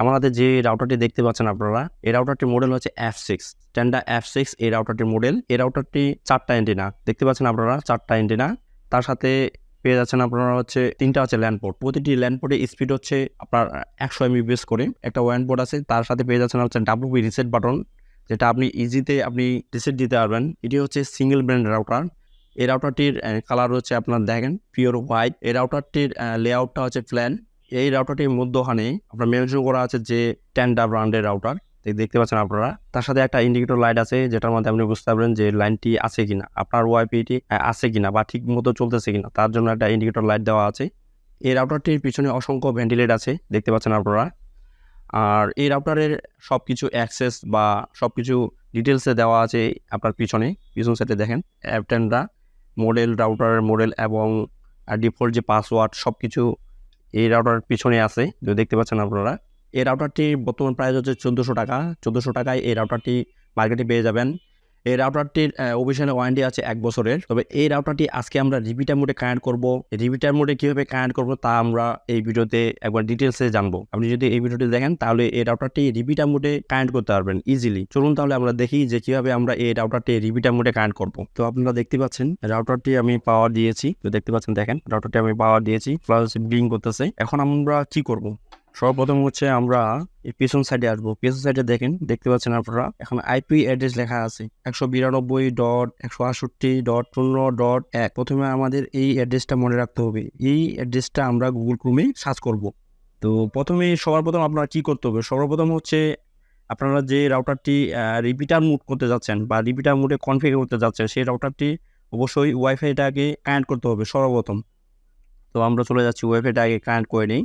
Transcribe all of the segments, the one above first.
আমাদের যে রাউটারটি দেখতে পাচ্ছেন আপনারা, এই রাউটারটির মডেল হচ্ছে F six standard F six এই রাউটারটির মডেল এই রাউটারটি চারটা এন্টিনা দেখতে পাচ্ছেন আপনারা, চারটা এন্টিনা তার সাথে পেয়ে যাচ্ছেন আপনারা হচ্ছে তিনটা হচ্ছে ল্যান্ডপোর্ট প্রতিটি ল্যান্ড পোর্টে স্পিড হচ্ছে আপনার একশো এমবিবিএস করে। একটা ওয়ান পোর্ট আছে, তার সাথে পেয়ে যাচ্ছেন হচ্ছে ডাব্লিউবি রিসেট বাটন যেটা আপনি ইজিতে আপনি রিসেট দিতে পারবেন। এটি হচ্ছে সিঙ্গেল ব্র্যান্ড রাউটার এই রাউটারটির কালার হচ্ছে আপনার দেখেন পিওর হোয়াইট এই রাউটারটির লেআউটটা হচ্ছে প্ল্যান এই রাউটারটির মধ্যখানে আপনার মেনশন করা আছে যে টেন্ডা ব্র্যান্ডের রাউটার দেখতে পাচ্ছেন আপনারা। তার সাথে একটা ইন্ডিকেটর লাইট আছে, যেটার মধ্যে আপনি বুঝতে পারবেন যে লাইনটি আছে কিনা, আপনার ওয়াইপিটি আছে কিনা বা ঠিক মতো চলতেছে কিনা। তার জন্য একটা ইন্ডিকেটর লাইট দেওয়া আছে। এই রাউটারটির পিছনে অসংখ্য ভেন্টিলেট আছে, দেখতে পাচ্ছেন আপনারা। আর এই রাউটারের সব কিছু অ্যাক্সেস বা সব কিছু ডিটেলসে দেওয়া আছে আপনার পিছনে। পিছন সাইডে দেখেন অ্যাপটেনরা মডেল রাউটারের মডেল এবং ডিফল্ট যে পাসওয়ার্ড সব কিছু এই রাউটার পিছনে আছে, যদি দেখতে পাচ্ছেন আপনারা। এই রাউটারটি বর্তমান প্রাইস হচ্ছে চোদ্দোশো টাকা। চোদ্দোশো টাকায় এই রাউটারটি মার্কেটে পেয়ে যাবেন। এই রাউটারটির অফিসিয়াল ওয়ারেন্টি আছে এক বছরের। তবে এই রাউটারটি আজকে আমরা রিপিটার মোডে কানেক্ট করব। রিপিটার মোডে কীভাবে কানেক্ট করব তা আমরা এই ভিডিওতে একবার ডিটেলসে জানব। আপনি যদি এই ভিডিওটি দেখেন, তাহলে এই রাউটারটি রিপিটার মোডে কানেক্ট করতে পারবেন ইজিলি চলুন তাহলে আমরা দেখি যে কীভাবে আমরা এই রাউটারটি রিপিটার মোডে কানেক্ট করব। তো আপনারা দেখতে পাচ্ছেন রাউটারটি আমি পাওয়ার দিয়েছি। তো দেখতে পাচ্ছেন, দেখেন রাউটারটি আমি পাওয়ার দিয়েছি প্লাস বিং করতেছে। এখন আমরা কি করব? সর্বপ্রথম হচ্ছে আমরা এই পেছন সাইডে আসব। পেছন সাইডে দেখেন, দেখতে পাচ্ছেন আপনারা, এখন আইপি অ্যাড্রেস লেখা আছে। একশো বিরানব্বই ডট একশো আটষট্টি ডট শূন্য ডট এক। প্রথমে আমাদের এই অ্যাড্রেসটা মনে রাখতে হবে। এই অ্যাড্রেসটা আমরা গুগল ক্রোমে সার্চ করব। তো প্রথমে সবার প্রথম আপনারা কি করতে হবে? সর্বপ্রথম হচ্ছে আপনারা যে রাউটারটি রিপিটার মুড করতে যাচ্ছেন বা রিপিটার মুডে কনফিগার করতে যাচ্ছেন, সেই রাউটারটি অবশ্যই ওয়াইফাইটাকে কানেক্ট করতে হবে সর্বপ্রথম। তো আমরা চলে যাচ্ছি ওয়াইফাইটা আগে কানেক্ট করে নিই।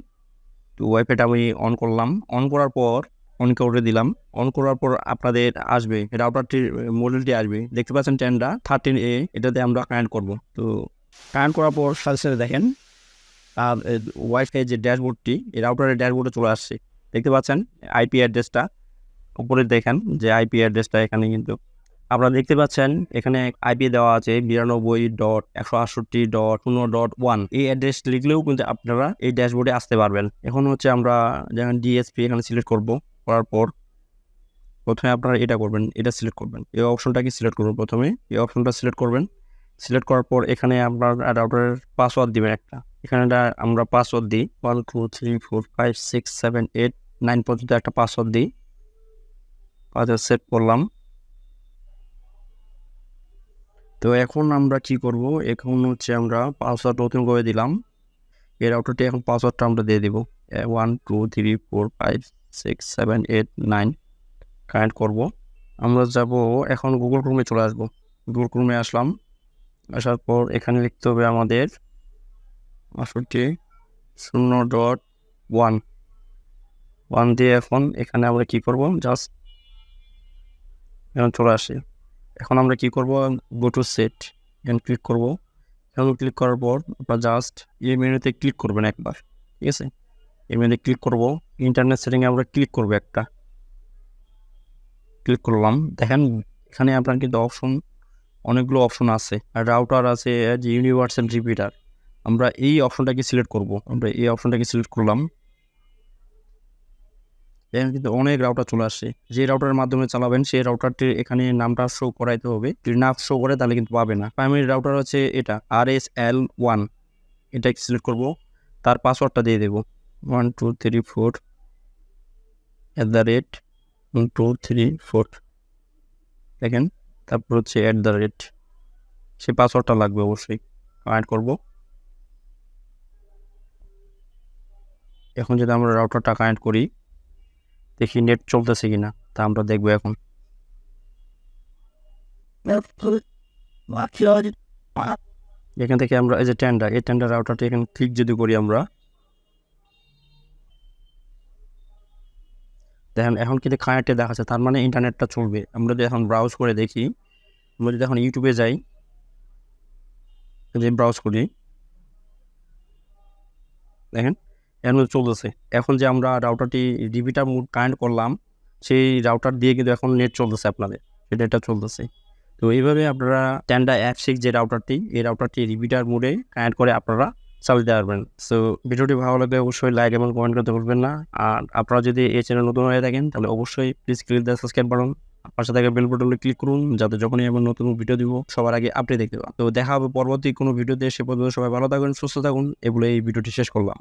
তো ওয়াইফাইটা আমি অন করলাম। অন করার পর অন করে দিলাম। অন করার পর আপনাদের আসবে রাউটারটির মডেলটি আসবে। দেখতে পাচ্ছেন টেনটা থার্টিন এ এটাতে আমরা কানেক্ট করব। তো কানেক্ট করার পর সাথে সাথে দেখেন আর ওয়াইফাই যে ড্যাশবোর্ডটি এই রাউটারের ড্যাশবোর্ডে চলে আসছে। দেখতে পাচ্ছেন আইপি অ্যাড্রেসটা উপরে দেখেন যে আইপি অ্যাড্রেসটা এখানে কিন্তু আপনারা দেখতে পাচ্ছেন, এখানে আইপি দেওয়া আছে বিরানব্বই ডট একশো আটষট্টি ডট শূন্য ডট ওয়ান এই অ্যাড্রেস লিখলেও কিন্তু আপনারা এই ড্যাশবোর্ডে আসতে পারবেন। এখন হচ্ছে আমরা যেখানে ডিএসপি এখানে সিলেক্ট করব, করার পর প্রথমে আপনারা এটা করবেন, এটা সিলেক্ট করবেন। এই অপশনটাকে সিলেক্ট করবেন প্রথমে। এই অপশনটা সিলেক্ট করবেন। সিলেক্ট করার পর এখানে আপনার রাউটারের পাসওয়ার্ড দিবেন একটা। এখানে আমরা পাসওয়ার্ড দিই। One two three four five six seven eight nine পর্যন্ত একটা পাসওয়ার্ড দিই। পাসওয়ার্ড সেট করলাম। তো এখন আমরা কি করব? এখন হচ্ছে আমরা পাসওয়ার্ড নতুন করে দিলাম। এর রাউটারটি এখন পাসওয়ার্ডটা আমরা দিয়ে দিব। One two three four five six seven eight nine connect করব। আমরা যাব এখন গুগল ক্রোমে চলে আসব। গুগল ক্রোমে আসলাম। আসার পর এখানে লিখতে হবে আমাদের পাসওয়ার্ডটি শূন্য ডট ওয়ান ওয়ান দিয়ে এখন এখানে আমরা কি করব? জাস্ট এখন চলে আসি। এখন আমরা কি করব? গো টু সেট এখানে ক্লিক করব। এখন ক্লিক করার পর আপনার জাস্ট এই মেনুতে ক্লিক করবেন একবার, ঠিক আছে? এই মেনুতে ক্লিক করব ইন্টারনেট সেটিংয়ে আমরা ক্লিক করব একটা। ক্লিক করলাম, দেখেন এখানে আপনার কিন্তু অপশন অনেকগুলো অপশন আছে। আর রাউটার আছে, যে ইউনিভার্সাল রিপিটার আমরা এই অপশনটাকে সিলেক্ট করব। আমরা এই অপশনটাকে সিলেক্ট করলাম। এখানে কিন্তু অনেক রাউটার চলে আসছে যে রাউটারের মাধ্যমে চালাবেন, সেই রাউটারটির এখানে নামটা শো করাইতে হবে। যদি না শো করে, তাহলে কিন্তু পাবে না। প্রাইমারি রাউটার হচ্ছে এটা আর এস এল ওয়ান এটাকে সিলেক্ট করব, তার পাসওয়ার্ডটা দিয়ে দেবো। One two three four at the rate one two three four দেখেন, তারপর হচ্ছে অ্যাট দ্য রেট সে পাসওয়ার্ডটা লাগবে অবশ্যই। অ্যাড করব। এখন যদি আমরা রাউটারটা কানেক্ট করি দেখি নেট চলতেছে কিনা, তা আমরা দেখব এখন। এখান থেকে আমরা, এই যে টেন্ডার এই টেন্ডার রাউটারটা এখানে ক্লিক যদি করি আমরা, দেখেন এখন কিন্তু কানেক্টে দেখাচ্ছে, তার মানে ইন্টারনেটটা চলবে। আমরা যদি এখন ব্রাউজ করে দেখি, আমরা যদি এখন ইউটিউবে যাই যে ব্রাউজ করি, দেখেন। এখন চলতেছে। এখন যে আমরা রাউটারটি ডিবিটার মুড কানেক্ট করলাম, সেই রাউটার দিয়ে কিন্তু এখন নেট চলতেছে আপনাদের। সেটা এটা চলতেছে। তো এইভাবে আপনারা টেন্ডা অ্যাপ সিক্স যে রাউটারটি এই রাউটারটি রিপিটার মোডে কানেক্ট করে আপনারা চালাতে পারবেন। সো ভিডিওটি ভালো লাগলে অবশ্যই লাইক এবং কমেন্ট করতে ভুলবেন না। আর আপনারা যদি এই চ্যানেল নতুন হয়ে থাকেন, তাহলে অবশ্যই please click the subscribe button পাশে থাকা বেল বাটনে ক্লিক করুন, যাতে যখনই আমি নতুন ভিডিও দিব, সবার আগে আপনি দেখতে পান। তো দেখা হবে পরবর্তী কোনো ভিডিওতে সে পর্যন্ত সবাই ভালো থাকুন সুস্থ থাকুন। এগুলো এই ভিডিওটি শেষ করলাম।